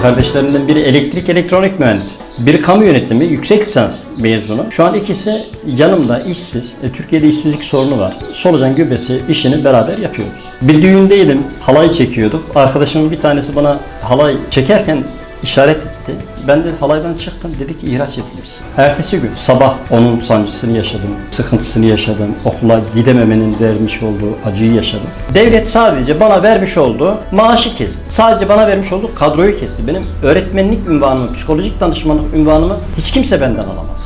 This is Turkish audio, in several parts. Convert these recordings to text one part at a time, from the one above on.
kardeşlerimden biri elektrik elektronik mühendisi. Biri kamu yönetimi yüksek lisans mezunu. Şu an ikisi yanımda işsiz. E, Türkiye'de işsizlik sorunu var. Solucan gübresi işini beraber yapıyoruz. Bir düğündeydim. Halay çekiyorduk. Arkadaşımın bir tanesi bana halay çekerken işaret etti. Ben de halaydan çıktım. Dedi ki ihraç ediliriz. Ertesi gün sabah onun sancısını yaşadım. Sıkıntısını yaşadım. Okula gidememenin vermiş olduğu acıyı yaşadım. Devlet sadece bana vermiş olduğu maaşı kesti. Sadece bana vermiş olduğu kadroyu kesti. Benim öğretmenlik ünvanımı, psikolojik danışmanlık ünvanımı hiç kimse benden alamaz.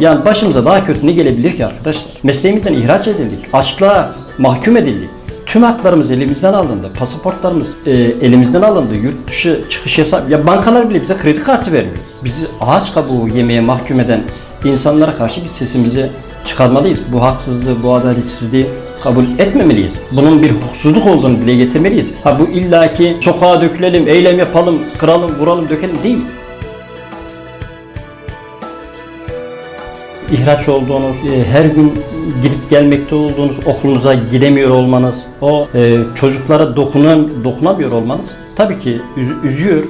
Yani başımıza daha kötü ne gelebilir ki arkadaşlar? Mesleğimizden ihraç edildik. Açlığa mahkum edildik. Tüm haklarımız elimizden alındı. Pasaportlarımız e, elimizden alındı. Yurt dışı çıkış yasağı. Ya bankalar bile bize kredi kartı vermiyor. Bizi ağaç kabuğu yemeye mahkum eden insanlara karşı biz sesimizi çıkarmalıyız. Bu haksızlığı, bu adaletsizliği kabul etmemeliyiz. Bunun bir hukuksuzluk olduğunu dile getirmeliyiz. Ha bu illaki sokağa dökülelim, eylem yapalım, kıralım, vuralım, dökelim değil. İhraç olduğunuz, e, her gün gidip gelmekte olduğunuz okulunuza gidemiyor olmanız, o e, çocuklara dokunan, dokunamıyor olmanız tabii ki üz- üzüyor.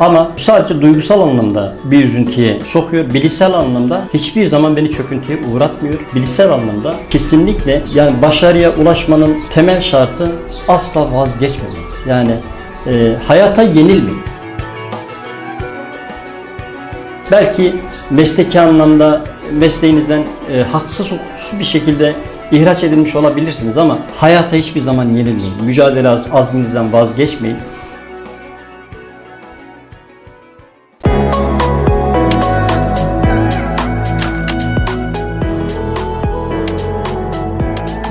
Ama sadece duygusal anlamda bir üzüntüye sokuyor. Bilişsel anlamda hiçbir zaman beni çöküntüye uğratmıyor. Bilişsel anlamda kesinlikle yani başarıya ulaşmanın temel şartı asla vazgeçmemeniz. Yani e, hayata yenilmeyin. Belki mesleki anlamda mesleğinizden e, haksız hukuksuz bir şekilde ihraç edilmiş olabilirsiniz ama hayata hiçbir zaman yenilmeyin. Mücadele az- azminizden vazgeçmeyin.